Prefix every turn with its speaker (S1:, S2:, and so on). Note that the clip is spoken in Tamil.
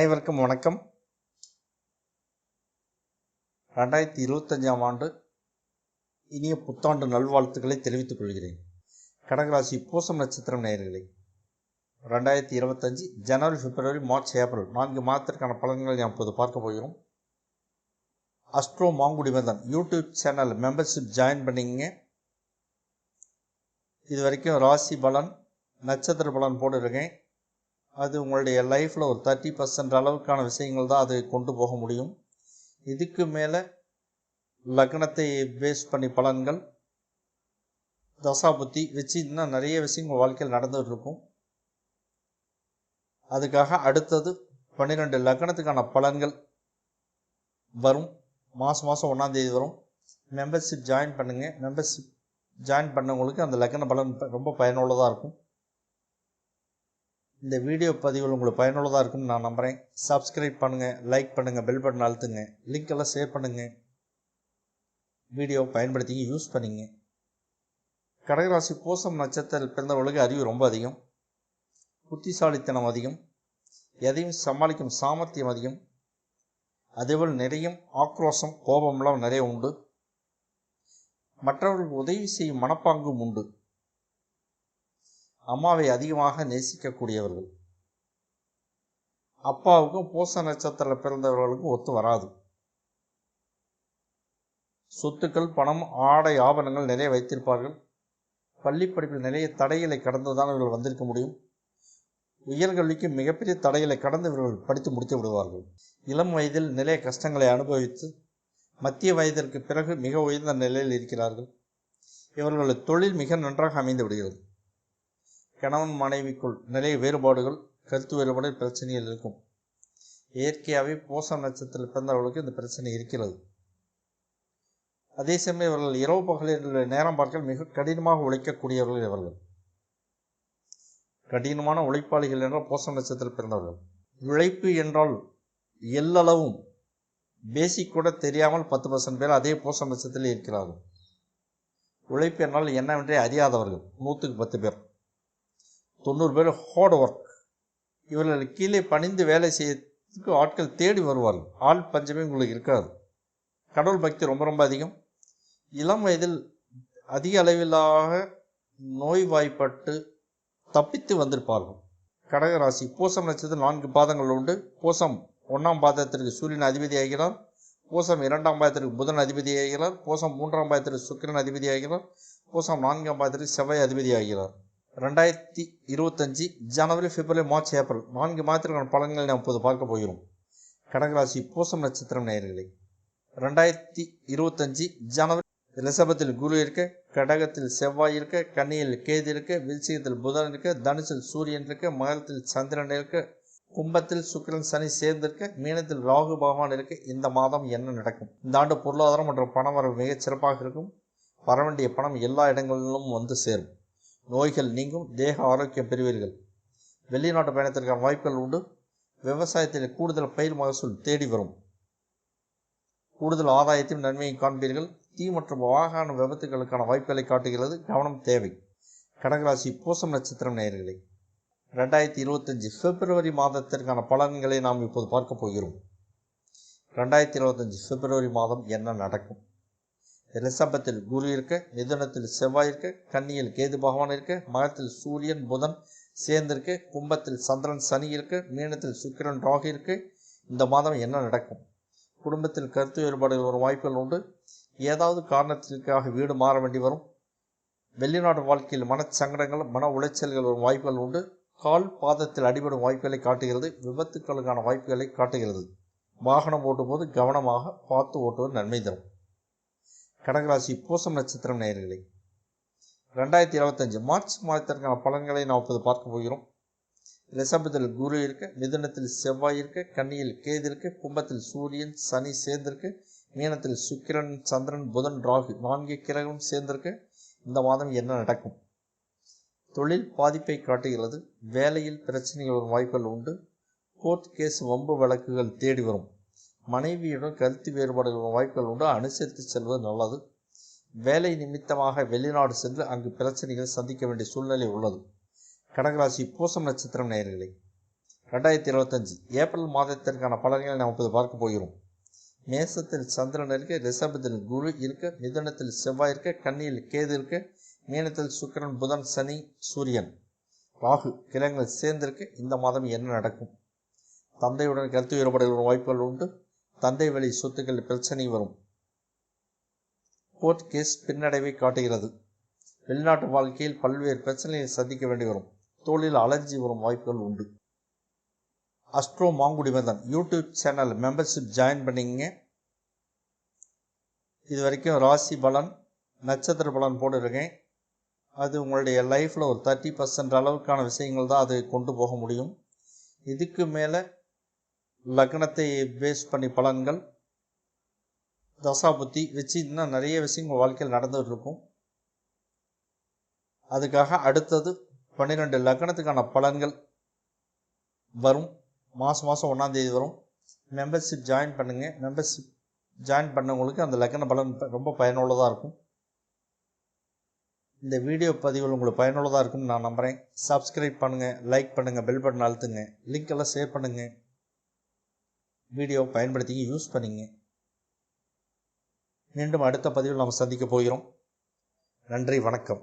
S1: அனைவருக்கும் வணக்கம். ரெண்டாயிரத்தி இருபத்தஞ்சாம் ஆண்டு இனிய புத்தாண்டு நல்வாழ்த்துக்களை தெரிவித்துக் கொள்கிறேன். கடகராசி பூசம் நட்சத்திரம் நேயர்களே ரெண்டாயிரத்தி இருபத்தஞ்சி ஜனவரி பிப்ரவரி மார்ச் ஏப்ரல் நான்கு மாதத்திற்கான பலன்கள் நாம் இப்போது பார்க்க போகிறோம். Astro Mangudi Madan YouTube channel membership join பண்ணிங்க இது வரைக்கும் ராசி பலன் நட்சத்திர பலன் போட்டிருக்கேன். அது உங்களுடைய லைஃப்பில் ஒரு தேர்ட்டி பர்சன்ட் அளவுக்கான விஷயங்கள் தான் அது கொண்டு போக முடியும். இதுக்கு மேலே லக்னத்தை பேஸ் பண்ணி பலன்கள் தசாபுத்தி வச்சு இன்னும் நிறைய விஷயங்கள் வாழ்க்கையில் நடந்துகிட்டு இருக்கும். அதுக்காக அடுத்தது பன்னிரெண்டு லக்னத்துக்கான பலன்கள் வரும். மாதம் மாதம் ஒன்றாந்தேதி வரும். மெம்பர்ஷிப் ஜாயின் பண்ணுங்கள் மெம்பர்ஷிப் ஜாயின் பண்ணவங்களுக்கு அந்த லக்ன பலன் ரொம்ப பயனுள்ளதாக இருக்கும். இந்த வீடியோ பதிவுகள் உங்களுக்கு பயனுள்ளதாக இருக்கும்னு நான் நம்புகிறேன் சப்ஸ்கிரைப் பண்ணுங்கள் லைக் பண்ணுங்கள் பெல் பட்டன் அழுத்துங்க லிங்க் எல்லாம் ஷேர் பண்ணுங்கள் வீடியோ பயன்படுத்திங்க யூஸ் பண்ணிங்க. கடகராசி பூசம் நட்சத்திரத்தில் பிறந்தவர்களுக்கு அறிவு ரொம்ப அதிகம். புத்திசாலித்தனம் அதிகம். எதையும் சமாளிக்கும் சாமர்த்தியம் அதிகம். அதேபோல் நிறையும் ஆக்ரோஷம் கோபம்லாம் நிறைய உண்டு. மற்றவர்களுக்கு உதவி செய்யும் மனப்பாங்கும் உண்டு. அம்மாவை அதிகமாக நேசிக்கக்கூடியவர்கள். அப்பாவுக்கும் பூச நட்சத்திரத்தில் பிறந்தவர்களுக்கும் ஒத்து வராது. சொத்துக்கள் பணம் ஆடை ஆபரணங்கள் நிறைய வைத்திருப்பார்கள். பள்ளி படிப்பில் நிறைய தடைகளை கடந்துதான் இவர்கள் வந்திருக்க முடியும். உயர்கல்விக்கு மிகப்பெரிய தடைகளை கடந்து இவர்கள் படித்து முடித்து விடுவார்கள். இளம் வயதில் நிறைய கஷ்டங்களை அனுபவித்து மத்திய வயதிற்கு பிறகு மிக உயர்ந்த நிலையில் இருக்கிறார்கள். இவர்களது தொழில் மிக நன்றாக அமைந்து விடுகிறது. கணவன் மனைவிக்குள் நிறைய வேறுபாடுகள் கருத்து வேறுபாடு பிரச்சனைகள் இருக்கும். இயற்கையாகவே பூச நட்சத்திரத்தில் பிறந்தவர்களுக்கு இந்த பிரச்சனை இருக்கிறது. அதே சமயம் இவர்கள் இரவு பகலில் நேரம் பார்க்க மிக கடினமாக உழைக்கக்கூடியவர்கள் இவர்கள். கடினமான உழைப்பாளிகள் என்றால் பூச நட்சத்திரத்தில் பிறந்தவர்கள். உழைப்பு என்றால் எல்லளவும் பேசிக் கூட தெரியாமல் பத்து பர்சன்ட் பேர் அதே பூச நட்சத்திரத்தில் இருக்கிறார்கள். உழைப்பு என்றால் என்னவென்றே அறியாதவர்கள். நூற்றுக்கு பத்து பேர். தொண்ணூறு பேர் ஹார்ட் ஒர்க் இவர்கள் கீழே பணிந்து வேலை செய்யறதுக்கு ஆட்கள் தேடி வருவார்கள். ஆள் பஞ்சமே உங்களுக்கு இருக்காது. கடவுள் பக்தி ரொம்ப ரொம்ப அதிகம். இளம் வயதில் அதிக அளவிலாக நோய்வாய்ப்பட்டு தப்பித்து வந்திருப்பார்கள். கடகராசி பூசம் நட்சத்திரம் நான்கு பாதங்கள் உண்டு. பூசம் ஒன்றாம் பாதத்திற்கு சூரியன் அதிபதி ஆகிறார். பூசம் இரண்டாம் பாதத்திற்கு புதன் அதிபதி ஆகிறார். பூசம் மூன்றாம் பாதத்திற்கு சுக்கிரன் அதிபதி ஆகிறார். பூசம் நான்காம் பாதத்திற்கு செவ்வாய் அதிபதி ஆகிறார். ரெண்டாயிரத்தி இருபத்தஞ்சி ஜனவரி பிப்ரவரி மார்ச் ஏப்ரல் நான்கு மாதத்திற்கான பலன்களை நாம் இப்போது பார்க்க போகிறோம். கடகராசி பூசம் நட்சத்திரம் நேயர்களே ரெண்டாயிரத்தி இருபத்தஞ்சி ஜனவரி ரிஷபத்தில் குரு இருக்க கடகத்தில் செவ்வாய் இருக்க கன்னியில் கேது இருக்க வில்சிகத்தில் புதன் இருக்க தனுசில் சூரியன் இருக்க மகரத்தில் சந்திரன் இருக்க கும்பத்தில் சுக்கிரன் சனி சேர்ந்திருக்க மீனத்தில் ராகு பகவான் இருக்க இந்த மாதம் என்ன நடக்கும்? இந்த ஆண்டு பொருளாதாரம் மற்றும் பணம் வரவு மிகச் சிறப்பாக இருக்கும். வரவேண்டிய பணம் எல்லா இடங்களிலும் வந்து சேரும். நோய்கள் நீங்கும் தேக ஆரோக்கியம் பெறுவீர்கள். வெளிநாட்டு பயணத்திற்கான வாய்ப்புகள் உண்டு. விவசாயத்தில் கூடுதல் பயிர் மகசூல் தேடி வரும். கூடுதல் ஆதாயத்தையும் நன்மையும் காண்பீர்கள். தீ மற்றும் வாகன விபத்துகளுக்கான வாய்ப்புகளை காட்டுகிறது. கவனம் தேவை. கடகராசி பூசம் நட்சத்திரம் நேயர்களே ரெண்டாயிரத்தி இருபத்தஞ்சி பிப்ரவரி மாதத்திற்கான பலன்களை நாம் இப்போது பார்க்க போகிறோம். ரெண்டாயிரத்தி இருபத்தஞ்சி பிப்ரவரி மாதம் என்ன நடக்கும்? ரிஷபத்தில் குரு இருக்க மிதுனத்தில் செவ்வாய் இருக்க கன்னியில் கேது பகவான் இருக்க மகத்தில் சூரியன் புதன் சேர்ந்திருக்கு கும்பத்தில் சந்திரன் சனி இருக்கு மீனத்தில் சுக்கிரன் ராகு இருக்கு. இந்த மாதம் என்ன நடக்கும்? குடும்பத்தில் கருத்து வேறுபாடுகள் வரும் வாய்ப்புகள் உண்டு. ஏதாவது காரணத்திற்காக வீடு மாற வேண்டி வரும். வெளிநாடு வாழ்க்கையில் மனச்சங்கடங்கள் மன உளைச்சல்கள் வரும் வாய்ப்புகள் உண்டு. கால் பாதத்தில் அடிபடும் வாய்ப்புகளை காட்டுகிறது. விபத்துக்களுக்கான வாய்ப்புகளை காட்டுகிறது. வாகனம் ஓட்டும் போது கவனமாக பார்த்து ஓட்டுவது நன்மை தரும். கடகராசி பூசம் நட்சத்திரம் நேயர்களே ரெண்டாயிரத்தி இருபத்தஞ்சு மார்ச் மாதத்திற்கான பலன்களை நாம் இப்போது பார்க்க போகிறோம். ரிஷபத்தில் குரு இருக்க மிதுனத்தில் செவ்வாய் இருக்க கன்னியில் கேது இருக்கு கும்பத்தில் சூரியன் சனி சேர்ந்திருக்கு மீனத்தில் சுக்கிரன் சந்திரன் புதன் ராகு நான்கு கிரகம் சேர்ந்திருக்கு. இந்த மாதம் என்ன நடக்கும்? தொழில் பாதிப்பை காட்டுகிறது வேலையில் பிரச்சனைகள் வரும் வாய்ப்புகள் உண்டு கோர்ட் கேஸ் வம்பு வழக்குகள் தேடி வரும். மனைவியுடன் கருத்து வேறுபாடுகள் வாய்ப்புகள் உண்டு. அனுசரித்து செல்வது நல்லது. வேலை நிமித்தமாக வெளிநாடு சென்று அங்கு பிரச்சனைகளை சந்திக்க வேண்டிய சூழ்நிலை உள்ளது. கடகராசி பூசம் நட்சத்திரம் நேயர்களே ரெண்டாயிரத்தி இருபத்தஞ்சு ஏப்ரல் மாதத்திற்கான பலன்களை நாம் இப்போது பார்க்க போகிறோம். மேசத்தில் சந்திரன் இருக்க ரிஷபத்தில் குரு இருக்க மிதனத்தில் செவ்வாய் இருக்க கண்ணியில் கேது இருக்க மீனத்தில் சுக்கிரன் புதன் சனி சூரியன் ராகு கிரகங்கள் சேர்ந்திருக்க இந்த மாதம் என்ன நடக்கும்? தந்தையுடன் கருத்து வேறுபாடுகள் வாய்ப்புகள் உண்டு. தந்தை வழி சொத்துக்கள் பிரச்சனை வரும். கோர்ட் கேஸ் பின்னடைவை காட்டுகிறது. வெளிநாட்டு வாழ்க்கையில் பல்வேறு பிரச்சனைகளை சந்திக்க வேண்டி வரும். தோளில் அலர்ஜி வரும் வாய்ப்புகள் உண்டு. Astro Mangudi Madan YouTube channel membership join பண்ணிங்க இது வரைக்கும் ராசி பலன் நட்சத்திர பலன் போட்டிருக்கேன். அது உங்களுடைய லைஃப்பில் ஒரு தேர்ட்டி பர்சன்ட் அளவுக்கான விஷயங்கள் தான் அது கொண்டு போக முடியும். இதுக்கு மேலே லக்னத்தை பேஸ் பண்ணி பலன்கள் தசாபுத்தி வச்சு இன்னும் நிறைய விஷயங்கள் வாழ்க்கையில் நடந்துகிட்டு இருக்கும் அதுக்காக அடுத்தது பன்னிரெண்டு லக்னத்துக்கான பலன்கள் வரும். மாதம் மாதம் ஒன்றாந்தேதி வரும். மெம்பர்ஷிப் ஜாயின் பண்ணுங்கள் மெம்பர்ஷிப் ஜாயின் பண்ணவங்களுக்கு அந்த லக்ன பலன் ரொம்ப பயனுள்ளதாக இருக்கும். இந்த வீடியோ பதிவுகள் உங்களுக்கு பயனுள்ளதாக இருக்கும்னு நான் நம்புகிறேன் சப்ஸ்கிரைப் பண்ணுங்கள் லைக் பண்ணுங்கள் பெல் பட்டன் அழுத்துங்க. லிங்க் எல்லாம் ஷேர் பண்ணுங்கள் வீடியோவை பயன்படுத்தி யூஸ் பண்ணிங்க. மீண்டும் அடுத்த பதிவில் நாம் சந்திக்க போகிறோம். நன்றி வணக்கம்.